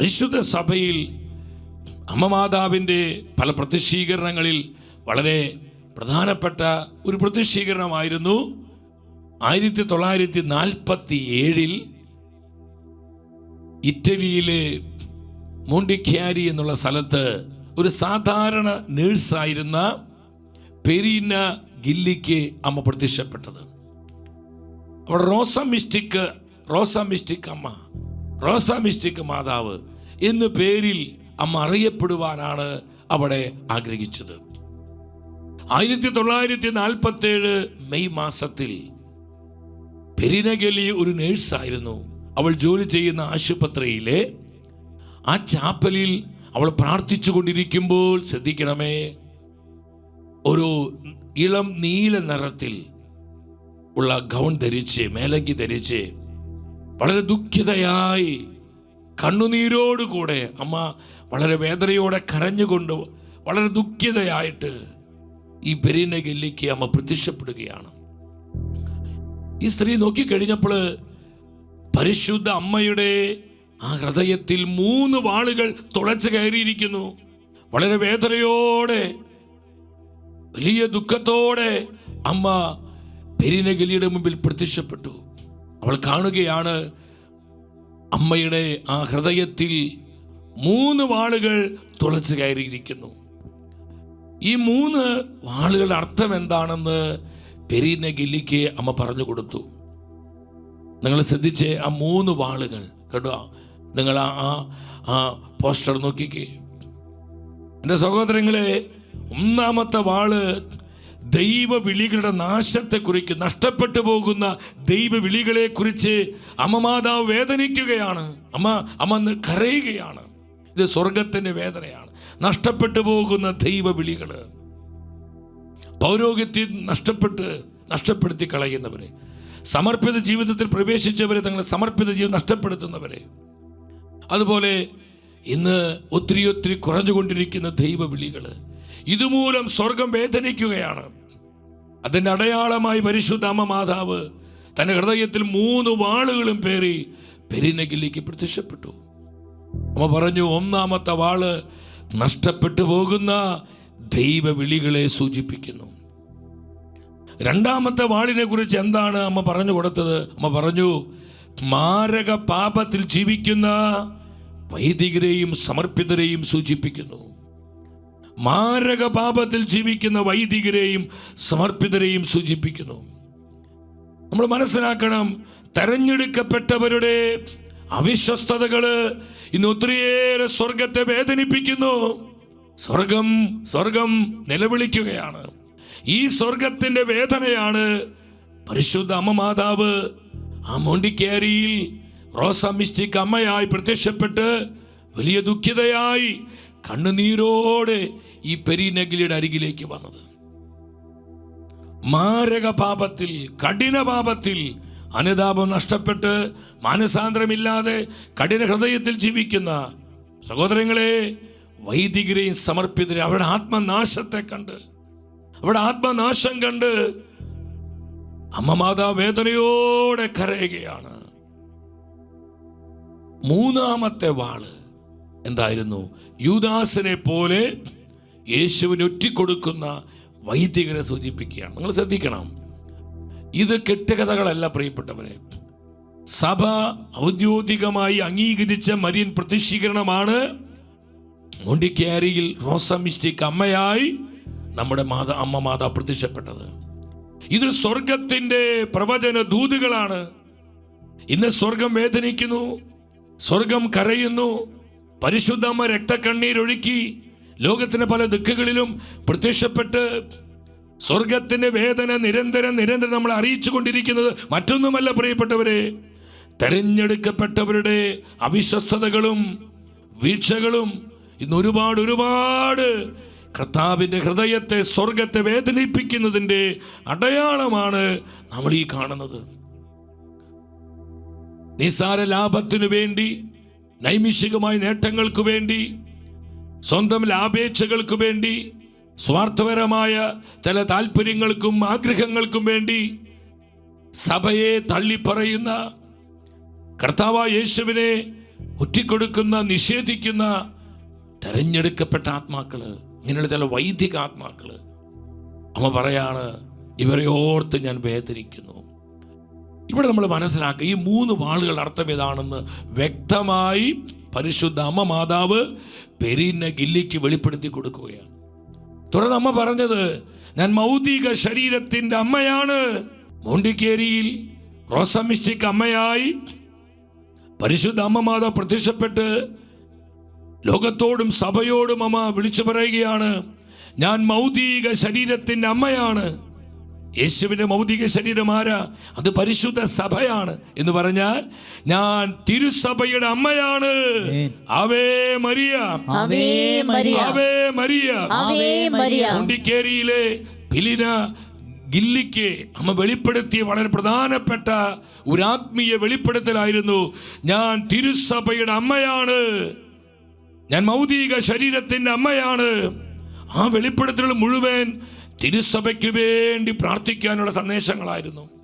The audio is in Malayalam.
പരിശുദ്ധ സഭയിൽ അമ്മമാതാവിന്റെ പല പ്രത്യക്ഷീകരണങ്ങളിൽ വളരെ പ്രധാനപ്പെട്ട ഒരു പ്രത്യക്ഷീകരണമായിരുന്നു. ആയിരത്തി തൊള്ളായിരത്തി നാൽപ്പത്തി ഏഴിൽ ഇറ്റലിയിലെ മോണ്ടിക്യാരി എന്നുള്ള സ്ഥലത്ത് ഒരു സാധാരണ നേഴ്സായിരുന്ന പെരീന ഗില്ലിക്ക് അമ്മ പ്രത്യക്ഷപ്പെട്ടത്. അവിടെ റോസ മിസ്റ്റിക് റോസ മിസ്റ്റിക് അമ്മ റോസ മിസ്റ്റിക് മാതാവ് എന്ന പേരിൽ അമ്മ അറിയപ്പെടുവാനാണ് അവിടെ ആഗ്രഹിച്ചത്. ആയിരത്തി തൊള്ളായിരത്തി നാൽപ്പത്തി ഏഴ് മെയ് മാസത്തിൽ പെരിനഗലി ഒരു നേഴ്സായിരുന്നു. അവൾ ജോലി ചെയ്യുന്ന ആശുപത്രിയിലെ ആ ചാപ്പലിൽ അവൾ പ്രാർത്ഥിച്ചു കൊണ്ടിരിക്കുമ്പോൾ ശ്രദ്ധിക്കണമേ ഒരു ഇളം നീല നിറത്തിൽ ഉള്ള ഗൗൺ ധരിച്ച് മേലങ്കി ധരിച്ച് വളരെ ദുഃഖിതയായി കണ്ണുനീരോടുകൂടെ അമ്മ വളരെ വേദനയോടെ കരഞ്ഞുകൊണ്ട് വളരെ ദുഃഖിതയായിട്ട് ഈ പെരീന ഗല്ലിക്ക് അമ്മ പ്രത്യക്ഷപ്പെടുകയാണ്. ഈ സ്ത്രീ നോക്കിക്കഴിഞ്ഞപ്പോൾ പരിശുദ്ധ അമ്മയുടെ ആ ഹൃദയത്തിൽ മൂന്ന് വാളുകൾ തുളച്ചു കയറിയിരിക്കുന്നു. വളരെ വേദനയോടെ വലിയ ദുഃഖത്തോടെ അമ്മ പെരിനഗലിയുടെ മുമ്പിൽ പ്രത്യക്ഷപ്പെട്ടു. അവൾ കാണുകയാണ് അമ്മയുടെ ആ ഹൃദയത്തിൽ മൂന്ന് വാളുകൾ തുളച്ചു കയറിയിരിക്കുന്നു. ഈ മൂന്ന് വാളുകളുടെ അർത്ഥം എന്താണെന്ന് പെരീന ഗില്ലിക്ക് അമ്മ പറഞ്ഞു കൊടുത്തു. നിങ്ങൾ ശ്രദ്ധിച്ച് ആ മൂന്ന് വാളുകൾ കേട്ടോ? നിങ്ങൾ ആ ആ- പോസ്റ്റർ നോക്കിക്കേ. എന്റെ സഹോദരങ്ങളെ ഒന്നാമത്തെ വാൾ ദൈവ വിളികളുടെ നാശത്തെ കുറിച്ച് നഷ്ടപ്പെട്ടു പോകുന്ന ദൈവ വിളികളെ കുറിച്ച് അമ്മ മാതാവ് വേദനിക്കുകയാണ്. അമ്മ അമ്മ കരയുകയാണ്. ഇത് സ്വർഗത്തിന്റെ വേദനയാണ്. നഷ്ടപ്പെട്ടു പോകുന്ന ദൈവ വിളികൾ പൗരോഗ്യത്തിൽ നഷ്ടപ്പെട്ട് നഷ്ടപ്പെടുത്തി കളയുന്നവരെ. സമർപ്പിത ജീവിതത്തിൽ പ്രവേശിച്ചവരെ തങ്ങളെ സമർപ്പിത ജീവിതം നഷ്ടപ്പെടുത്തുന്നവരെ. അതുപോലെ ഇന്ന് ഒത്തിരി ഒത്തിരി കുറഞ്ഞുകൊണ്ടിരിക്കുന്ന ദൈവ വിളികൾ ഇതുമൂലം സ്വർഗം വേദനിക്കുകയാണ്. അതിന്റെ അടയാളമായി പരിശുദ്ധ അമ്മ മാതാവ് തന്റെ ഹൃദയത്തിൽ മൂന്ന് വാളുകളും പേറി പെരിനകിലേക്ക് പ്രത്യക്ഷപ്പെട്ടു. അമ്മ പറഞ്ഞു ഒന്നാമത്തെ വാൾ നഷ്ടപ്പെട്ടു പോകുന്ന ദൈവവിളികളെ സൂചിപ്പിക്കുന്നു. രണ്ടാമത്തെ വാളിനെ കുറിച്ച് എന്താണ് അമ്മ പറഞ്ഞു കൊടുത്തത്? അമ്മ പറഞ്ഞു മാരക പാപത്തിൽ ജീവിക്കുന്ന വൈദികരെയും സമർപ്പിതരെയും സൂചിപ്പിക്കുന്നു. മാരക പാപത്തിൽ ജീവിക്കുന്ന വൈദികരെയും സമർപ്പിതരെയും സൂചിപ്പിക്കുന്നു. നമ്മൾ മനസ്സിലാക്കണം തെരഞ്ഞെടുക്കപ്പെട്ടവരുടെ അവിശ്വസ്തതകൾ ഇന്ന് ഒത്തിരിയേറെ സ്വർഗത്തെ വേദനിപ്പിക്കുന്നു. സ്വർഗം സ്വർഗം നിലവിളിക്കുകയാണ്. ഈ സ്വർഗത്തിന്റെ വേദനയാണ് പരിശുദ്ധ അമ്മ മാതാവ് ആ മോണ്ടിക്കേരിയിൽ റോസ മിസ്റ്റിക് അമ്മയായി പ്രത്യക്ഷപ്പെട്ട് വലിയ ദുഃഖിതയായി കണ്ണുനീരോടെ ഈ പെരീനഗിലിയുടെ അരികിലേക്ക് വന്നത്. മാരക പാപത്തിൽ കഠിന പാപത്തിൽ അനുതാപം നഷ്ടപ്പെട്ട് മാനസാന്തരമില്ലാതെ കഠിന ഹൃദയത്തിൽ ജീവിക്കുന്ന സഹോദരങ്ങളെ വൈദികരെയും സമർപ്പിതരെ അവരുടെ ആത്മനാശത്തെ കണ്ട് അവരുടെ ആത്മനാശം കണ്ട് അമ്മമാതാ വേദനയോടെ കരയുകയാണ്. മൂന്നാമത്തെ വാൾ എന്തായിരുന്നു? യൂദാസിനെ പോലെ യേശുവിന് ഒറ്റിക്കൊടുക്കുന്ന വൈദികരെ സൂചിപ്പിക്കുകയാണ്. നിങ്ങൾ ശ്രദ്ധിക്കണം. ഇത് കെട്ടുകഥകളല്ല പ്രിയപ്പെട്ടവരെ. സഭ ഔദ്യോഗികമായി അംഗീകരിച്ച മരിയൻ പ്രതിഷ്ഠീകരണമാണ് മുണ്ടിക്കാരിയിൽ റോസ മിസ്റ്റിക് അമ്മയായി നമ്മുടെ മാതാ അമ്മ മാതാ പ്രത്യക്ഷപ്പെട്ടത്. ഇത് സ്വർഗത്തിന്റെ പ്രവചന ദൂതുകളാണ്. ഇന്ന് സ്വർഗം വേദനിക്കുന്നു സ്വർഗം കരയുന്നു പരിശുദ്ധമ്മ രക്തക്കണ്ണീരൊഴുക്കി ലോകത്തിന് പല ദിക്കുകളിലും പ്രത്യക്ഷപ്പെട്ട് സ്വർഗത്തിന്റെ വേദന നിരന്തരം നിരന്തരം നമ്മൾ അറിയിച്ചു കൊണ്ടിരിക്കുന്നത് മറ്റൊന്നുമല്ല പ്രിയപ്പെട്ടവരെ. തെരഞ്ഞെടുക്കപ്പെട്ടവരുടെ അവിശ്വസ്തതകളും വീഴ്ചകളും ഇന്ന് ഒരുപാട് ഒരുപാട് കർത്താവിന്റെ ഹൃദയത്തെ സ്വർഗത്തെ വേദനിപ്പിക്കുന്നതിന്റെ അടയാളമാണ് നമ്മൾ ഈ കാണുന്നത്. നിസ്സാര ലാഭത്തിനു വേണ്ടി നൈമിഷികമായ നേട്ടങ്ങൾക്ക് വേണ്ടി സ്വന്തം ലാഭേച്ഛകൾക്ക് വേണ്ടി സ്വാർത്ഥപരമായ ചില താല്പര്യങ്ങൾക്കും ആഗ്രഹങ്ങൾക്കും വേണ്ടി സഭയെ തള്ളിപ്പറയുന്ന കർത്താവ യേശുവിനെ ഒറ്റിക്കൊടുക്കുന്ന നിഷേധിക്കുന്ന തെരഞ്ഞെടുക്കപ്പെട്ട ആത്മാക്കൾ ഇങ്ങനെയുള്ള ചില വൈദിക ആത്മാക്കൾ. അമ്മ പറയാണ് ഇവരെ ഓർത്ത് ഞാൻ വേദനിക്കുന്നു. ഇവിടെ നമ്മൾ മനസ്സിലാക്കുക ഈ മൂന്ന് വാളുകൾ അർത്ഥം ഏതാണെന്ന് വ്യക്തമായി പരിശുദ്ധ അമ്മ മാതാവ് പെരിന്ന ഗില്ലിക്ക് വെളിപ്പെടുത്തി കൊടുക്കുകയാണ്. തുടർന്ന് അമ്മ പറഞ്ഞത് ഞാൻ മൗതിക ശരീരത്തിന്റെ അമ്മയാണ്. മോണ്ടിക്കേരിയിൽ റോസമിസ്റ്റിക് അമ്മയായി പരിശുദ്ധ അമ്മ മാതാവ് പ്രത്യക്ഷപ്പെട്ട് ലോകത്തോടും സഭയോടും അമ്മ വിളിച്ചു പറയുകയാണ് ഞാൻ മൗതിക ശരീരത്തിന്റെ അമ്മയാണ്. യേശുവിന്റെ മൗതിക ശരീരം ആരാ? അത് പരിശുദ്ധ സഭയാണ്. എന്ന് പറഞ്ഞാൽ ഞാൻ തിരുസഭയുടെ അമ്മയാണ്. Ave Maria. Ave Maria. Ave Maria. Ave Maria. മുണ്ടിക്കേരിയിലെ പിലിന ഗില്ലിക്ക് അമ്മ വെളിപ്പെടുത്തിയ വളരെ പ്രധാനപ്പെട്ട ഒരു ആത്മീയ വെളിപ്പെടുത്തലായിരുന്നു. ഞാൻ തിരുസഭയുടെ അമ്മയാണ്. ഞാൻ മൗതിക ശരീരത്തിന്റെ അമ്മയാണ്. ആ വെളിപ്പെടുത്തലുകൾ മുഴുവൻ തിരുസഭയ്ക്ക് വേണ്ടി പ്രാർത്ഥിക്കാനുള്ള സന്ദേശങ്ങളായിരുന്നു.